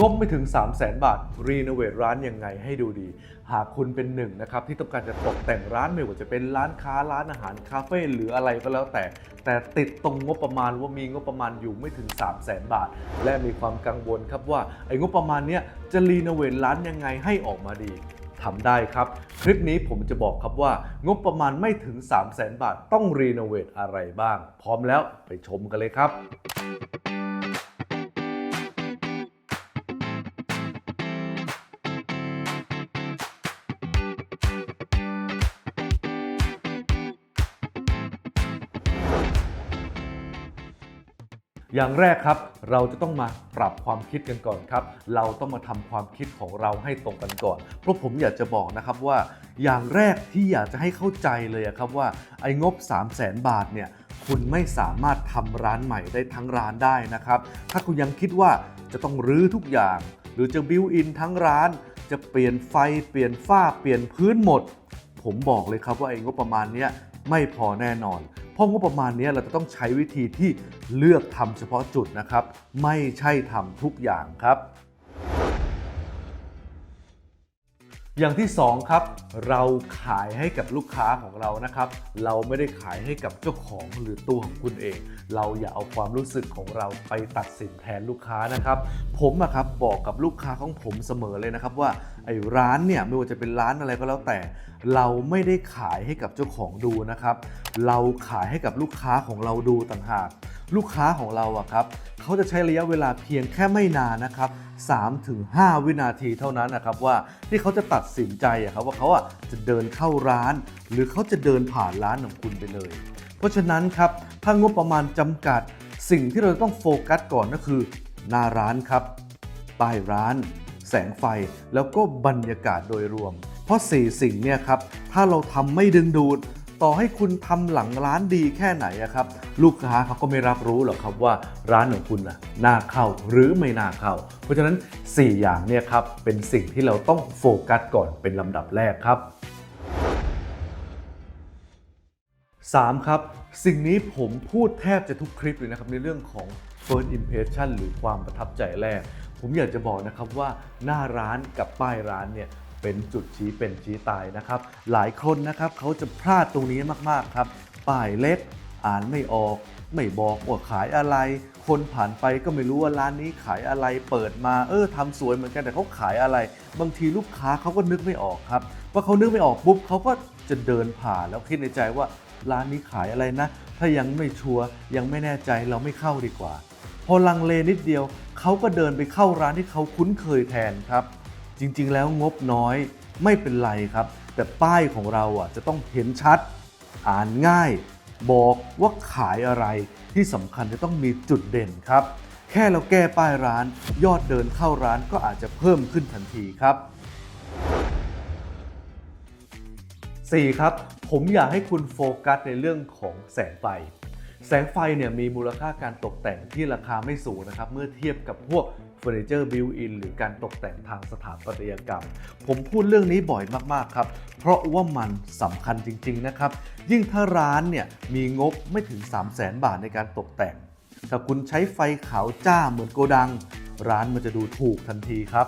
งบไม่ถึง 3 0 0แสนบาท รีโนเวทร้านยังไงให้ดูดี หากคุณเป็นหนึ่งนะครับ ที่ต้องการจะตกแต่งร้านไม่ว่าจะเป็นร้านค้าร้านอาหารคาเฟ่หรืออะไรก็แล้วแต่ แต่ติดตรงงบประมาณว่ามีงบประมาณอยู่ไม่ถึง 3 0 0แสนบาท และมีความกังวลครับว่าไอ้งบประมาณเนี้ยจะรีโนเวทร้านยังไงให้ออกมาดีทำได้ครับ คลิปนี้ผมจะบอกครับว่างบประมาณไม่ถึง 3 0 0แสนบาท ต้องรีโนเวทอะไรบ้าง พร้อมแล้วไปชมกันเลยครับ อย่างแรกครับเราจะต้องมาปรับความคิดกันก่อนครับ เราต้องมาทำความคิดของเราให้ตรงกันก่อน เพราะผมอยากจะบอกนะครับว่า อย่างแรกที่อยากจะให้เข้าใจเลยครับว่าไอ้งบ 3 0 0แสนบาทเนี่ยคุณไม่สามารถทำร้านใหม่ได้ทั้งร้านได้นะครับ ถ้าคุณยังคิดว่าจะต้องรื้อทุกอย่าง หรือจะบิวอินทั้งร้าน จะเปลี่ยนไฟเปลี่ยนฝ้าเปลี่ยนพื้นหมด ผมบอกเลยครับว่าไอ้งบประมาณนี้ไม่พอแน่นอน เพราะงบประมาณนี้เราจะต้องใช้วิธีที่เลือกทำเฉพาะจุดนะครับ ไม่ใช่ทำทุกอย่างครับ อย่างที่ 2 ครับ เราขายให้กับลูกค้าของเรานะครับ เราไม่ได้ขายให้กับเจ้าของหรือตัวของคุณเอง เราอย่าเอาความรู้สึกของเราไปตัดสินแทนลูกค้านะครับ ผมอะครับบอกกับลูกค้าของผมเสมอเลยนะครับว่าไอ้ร้านเนี่ยไม่ว่าจะเป็นร้านอะไรก็แล้วแต่ เราไม่ได้ขายให้กับเจ้าของดูนะครับ เราขายให้กับลูกค้าของเราดูต่างหาก ลูกค้าของเราอะครับเขาจะใช้ระยะเวลาเพียงแค่ไม่นานนะครับ3-5 วินาทีเท่านั้นนะครับว่าที่เขาจะตัดสินใจอะครับว่าเขาอะจะเดินเข้าร้าน หรือเขาจะเดินผ่านร้านของคุณไปเลย เพราะฉะนั้นครับถ้างบประมาณจำกัด สิ่งที่เราต้องโฟกัสก่อนก็คือ หน้าร้านครับป้ายร้าน แสงไฟแล้วก็บรรยากาศโดยรวม เพราะสี่สิ่งเนี่ยครับถ้าเราทำไม่ดึงดูด ต่อให้คุณทำหลังร้านดีแค่ไหนอะครับลูกค้าเขาก็ไม่รับรู้หรอกครับว่าร้านของคุณน่ะน่าเข้าหรือไม่น่าเข้า เพราะฉะนั้น 4 อย่างเนี่ยครับเป็นสิ่งที่เราต้องโฟกัสก่อนเป็นลำดับแรกครับ 3 ครับ สิ่งนี้ผมพูดแทบจะทุกคลิปเลยนะครับในเรื่องของ first impression หรือความประทับใจแรก ผมอยากจะบอกนะครับว่าหน้าร้านกับป้ายร้านเนี่ย เป็นจุดชี้เป็นชี้ตายนะครับ หลายคนนะครับเขาจะพลาดตรงนี้มากๆครับ ป้ายเล็กอ่านไม่ออก ไม่บอกว่าขายอะไร คนผ่านไปก็ไม่รู้ว่าร้านนี้ขายอะไรเปิดมาเออทำสวยเหมือนกันแต่เขาขายอะไร บางทีลูกค้าเขาก็นึกไม่ออกครับว่าเขานึกไม่ออกปุ๊บเขาก็จะเดินผ่านแล้วคิดในใจว่าร้านนี้ขายอะไรนะ ถ้ายังไม่ชัวร์ยังไม่แน่ใจเราไม่เข้าดีกว่า พอลังเลนิดเดียวเขาก็เดินไปเข้าร้านที่เขาคุ้นเคยแทนครับ จริง ๆ แล้วงบน้อยไม่เป็นไรครับ แต่ป้ายของเราอะจะต้องเห็นชัด อ่านง่าย บอกว่าขายอะไรที่สำคัญจะต้องมีจุดเด่นครับ แค่เราแก้ป้ายร้าน ยอดเดินเข้าร้านก็อาจจะเพิ่มขึ้นทันทีครับ 4 ครับ ผมอยากให้คุณโฟกัสในเรื่องของแสงไฟ แสงไฟเนี่ยมีมูลค่าการตกแต่งที่ราคาไม่สูงนะครับ เมื่อเทียบกับพวก ฟอร์นิเจอร์บิวอินหรือการตกแต่งทางสถาปัตยกรรม ผมพูดเรื่องนี้บ่อยมากๆครับ เพราะว่ามันสำคัญจริง ๆ นะครับ ยิ่งถ้าร้านเนี่ยมีงบไม่ถึง 3 0 0แสนบาทในการตกแต่ง ถ้าคุณใช้ไฟขาวจ้าเหมือนโกดัง ร้านมันจะดูถูกทันทีครับ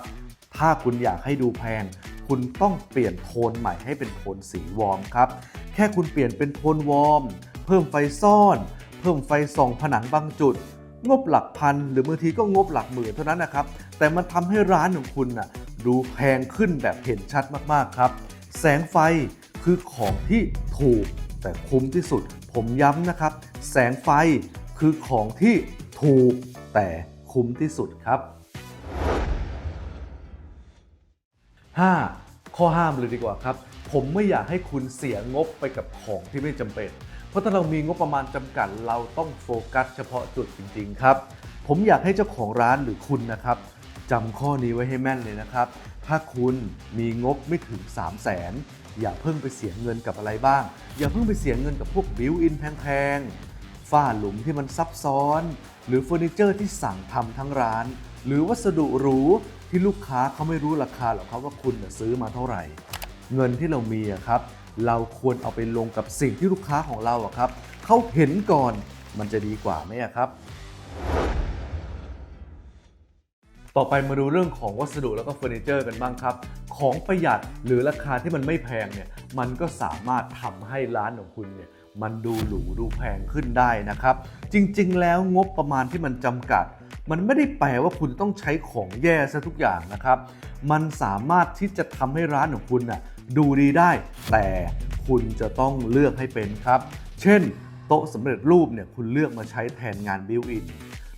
ถ้าคุณอยากให้ดูแพง คุณต้องเปลี่ยนโทนใหม่ให้เป็นโทนสีวอร์มครับ แค่คุณเปลี่ยนเป็นโทนวอร์ม เพิ่มไฟซ่อน เพิ่มไฟส่องผนังบางจุด งบหลักพันหรือบางทีก็งบหลักหมื่นเท่านั้นนะครับ แต่มันทำให้ร้านของคุณน่ะดูแพงขึ้นแบบเห็นชัดมากๆครับ แสงไฟคือของที่ถูกแต่คุ้มที่สุด ผมย้ำนะครับ แสงไฟคือของที่ถูกแต่คุ้มที่สุดครับ 5. ข้อห้ามเลยดีกว่าครับ ผมไม่อยากให้คุณเสียงบไปกับของที่ไม่จำเป็น เพราะถ้าเรามีงบประมาณจำกัดเราต้องโฟกัสเฉพาะจุดจริง ๆ ครับ ผมอยากให้เจ้าของร้านหรือคุณนะครับจำข้อนี้ไว้ให้แม่นเลยนะครับ ถ้าคุณมีงบไม่ถึง 3 0 0แสนอย่าเพิ่งไปเสียเงินกับอะไรบ้าง อย่าเพิ่งไปเสียเงินกับพวกบิวอินแพงๆฝ้าหลุมที่มันซับซ้อน หรือเฟอร์นิเจอร์ที่สั่งทำทั้งร้าน หรือวัสดุหรูที่ลูกค้าเขาไม่รู้ราคาหรอกครับว่าคุณน่ะซื้อมาเท่าไหร่ เงินที่เรามีครับ เราควรเอาไปลงกับสิ่งที่ลูกค้าของเราอะครับเขาเห็นก่อนมันจะดีกว่าไหมครับ ต่อไปมาดูเรื่องของวัสดุแล้วก็เฟอร์นิเจอร์กันบ้างครับ ของประหยัดหรือราคาที่มันไม่แพงเนี่ยมันก็สามารถทำให้ร้านของคุณเนี่ยมันดูหรูดูแพงขึ้นได้นะครับ จริงๆ แล้วงบประมาณที่มันจำกัด มันไม่ได้แปลว่าคุณต้องใช้ของแย่ซะทุกอย่างนะครับ มันสามารถที่จะทำให้ร้านของคุณน่ะ ดูดีได้ แต่คุณจะต้องเลือกให้เป็นครับ เช่น โต๊ะสำเร็จรูปเนี่ยคุณเลือกมาใช้แทนงานบิวอิน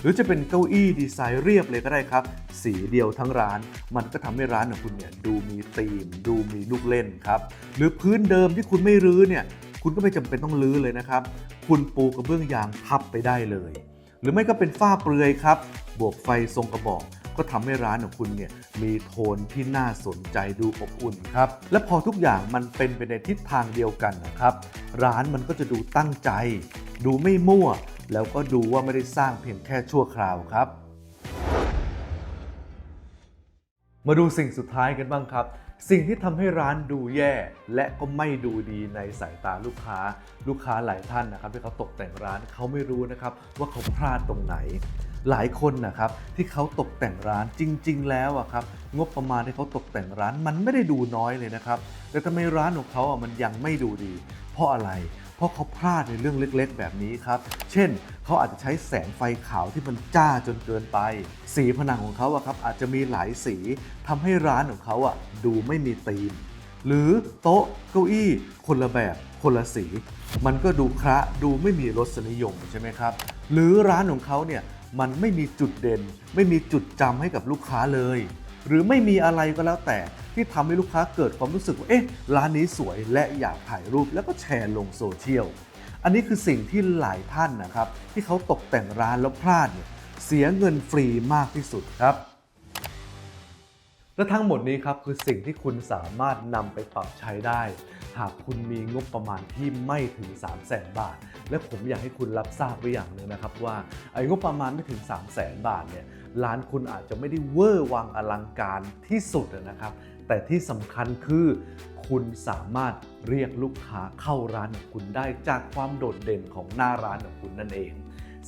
หรือจะเป็นเก้าอี้ดีไซน์เรียบเลยก็ได้ครับ สีเดียวทั้งร้าน มันก็ทำให้ร้านของคุณเนี่ยดูมีธีม ดูมีลูกเล่นครับ หรือพื้นเดิมที่คุณไม่รื้อเนี่ย คุณก็ไม่จำเป็นต้องรื้อเลยนะครับ คุณปูกระเบื้องยางทับไปได้เลย หรือไม่ก็เป็นฝ้าเปลือยครับ บวกไฟทรงกระบอก ก็ทำให้ร้านของคุณเนี่ยมีโทนที่น่าสนใจดูอบอุ่นครับ และพอทุกอย่างมันเป็นไปในทิศทางเดียวกันนะครับ ร้านมันก็จะดูตั้งใจ ดูไม่มั่ว แล้วก็ดูว่าไม่ได้สร้างเพียงแค่ชั่วคราวครับ มาดูสิ่งสุดท้ายกันบ้างครับ สิ่งที่ทำให้ร้านดูแย่และก็ไม่ดูดีในสายตาลูกค้า ลูกค้าหลายท่านนะครับที่เขาตกแต่งร้านเขาไม่รู้นะครับว่าเขาพลาดตรงไหน หลายคนนะครับที่เขาตกแต่งร้านจริง ๆ แล้วอะครับงบประมาณที่เขาตกแต่งร้านมันไม่ได้ดูน้อยเลยนะครับแต่ทำไมร้านของเขาอะมันยังไม่ดูดี เพราะอะไร เพราะเขาพลาดในเรื่องเล็กๆ แบบนี้ครับ เช่น เขาอาจจะใช้แสงไฟขาวที่มันจ้าจนเกินไป สีผนังของเขาอะครับอาจจะมีหลายสีทำให้ร้านของเขาอะดูไม่มีธีม หรือโต๊ะเก้าอี้ คนละแบบคนละสี มันก็ดูคระดูไม่มีรสนิยมใช่ไหมครับ หรือร้านของเขาเนี่ยมันไม่มีจุดเด่น ไม่มีจุดจำให้กับลูกค้าเลย หรือไม่มีอะไรก็แล้วแต่ ที่ทำให้ลูกค้าเกิดความรู้สึกว่าเอ๊ะร้านนี้สวยและอยากถ่ายรูปแล้วก็แชร์ลงโซเชียลอันนี้คือสิ่งที่หลายท่านนะครับ ที่เขาตกแต่งร้านแล้วพลาดเนี่ยเสียเงินฟรีมากที่สุดครับ และทั้งหมดนี้ครับคือสิ่งที่คุณสามารถนำไปปรับใช้ได้ หากคุณมีงบประมาณที่ไม่ถึง 3 0 0แสนบาท และผมอยากให้คุณรับทราบไว้อย่างหนึ่งนะครับว่าไอ้งบประมาณไม่ถึง 3 0 0แสนบาทเนี่ยร้านคุณอาจจะไม่ได้เวอร์วังอลังการที่สุดนะครับ แต่ที่สำคัญคือคุณสามารถเรียกลูกค้าเข้าร้านของคุณได้จากความโดดเด่นของหน้าร้านของคุณนั่นเอง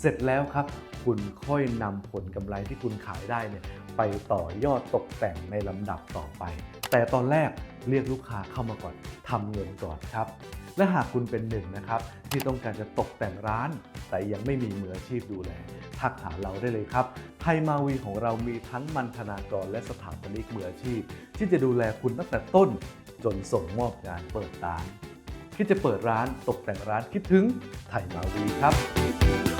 เสร็จแล้วครับ คุณค่อยนำผลกำไรที่คุณขายได้เนี่ยไปต่อยอดตกแต่งในลำดับต่อไป แต่ตอนแรกเรียกลูกค้าเข้ามาก่อนทำเงินก่อนครับ และหากคุณเป็นหนึ่งนะครับ ที่ต้องการจะตกแต่งร้าน แต่ยังไม่มีมืออาชีพดูแลทักหาเราได้เลยครับไทยมาวีของเรามีทั้งมันธนากรและสถาปนิกมืออาชีพ ที่จะดูแลคุณตั้งแต่ต้น จนส่งมอบงานเปิดร้านคิดจะเปิดร้านตกแต่งร้านคิดถึงไทยมาวีครับ